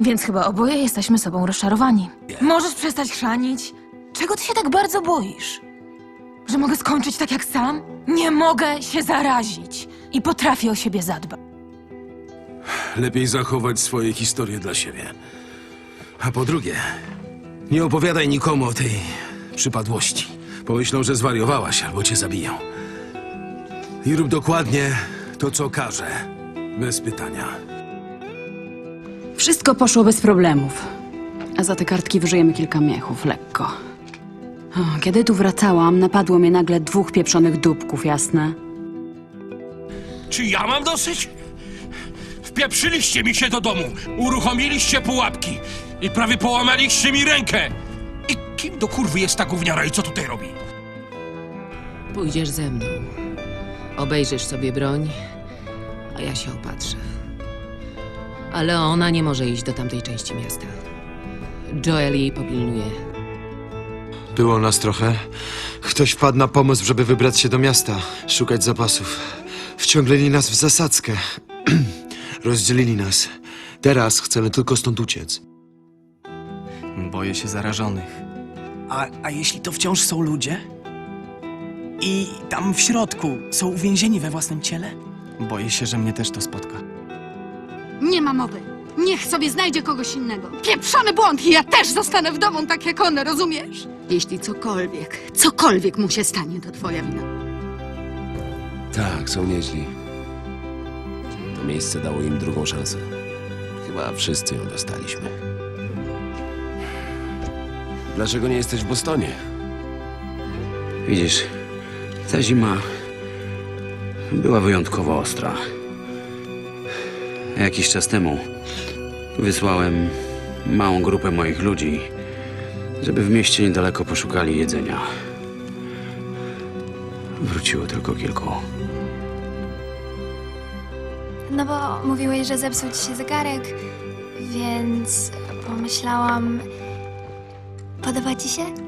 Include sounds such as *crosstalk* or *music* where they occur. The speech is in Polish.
Więc chyba oboje jesteśmy sobą rozczarowani. Możesz przestać chrzanić? Czego ty się tak bardzo boisz? Że mogę skończyć tak jak sam? Nie mogę się zarazić i potrafię o siebie zadbać. Lepiej zachować swoje historie dla siebie. A po drugie, nie opowiadaj nikomu o tej przypadłości. Pomyślą, że zwariowałaś albo cię zabiją. I rób dokładnie to, co każę. Bez pytania. Wszystko poszło bez problemów. A za te kartki wyżyjemy kilka miechów, lekko. O, kiedy tu wracałam, napadło mnie nagle dwóch pieprzonych dupków, jasne? Czy ja mam dosyć? Wpieprzyliście mi się do domu, uruchomiliście pułapki i prawie połamaliście mi rękę. I kim do kurwy jest ta gówniara i co tutaj robi? Pójdziesz ze mną. Obejrzysz sobie broń, a ja się opatrzę. Ale ona nie może iść do tamtej części miasta. Joel jej popilnuje. Było nas trochę. Ktoś wpadł na pomysł, żeby wybrać się do miasta, szukać zapasów. Wciągnęli nas w zasadzkę. *clears throat* Rozdzielili nas. Teraz chcemy tylko stąd uciec. Boję się zarażonych. A, a jeśli to wciąż są ludzie? I tam w środku są uwięzieni we własnym ciele? Boję się, że mnie też to spotka. Nie ma mowy. Niech sobie znajdzie kogoś innego. Pieprzony błąd i ja też zostanę wdową tak jak one, rozumiesz? Jeśli cokolwiek, cokolwiek mu się stanie, to twoja wina. Tak, są nieźli. To miejsce dało im drugą szansę. Chyba wszyscy ją dostaliśmy. Dlaczego nie jesteś w Bostonie? Widzisz, ta zima była wyjątkowo ostra. Jakiś czas temu wysłałem małą grupę moich ludzi, żeby w mieście niedaleko poszukali jedzenia. Wróciło tylko kilku. No bo mówiłeś, że zepsuł ci się zegarek, więc pomyślałam. Podoba ci się?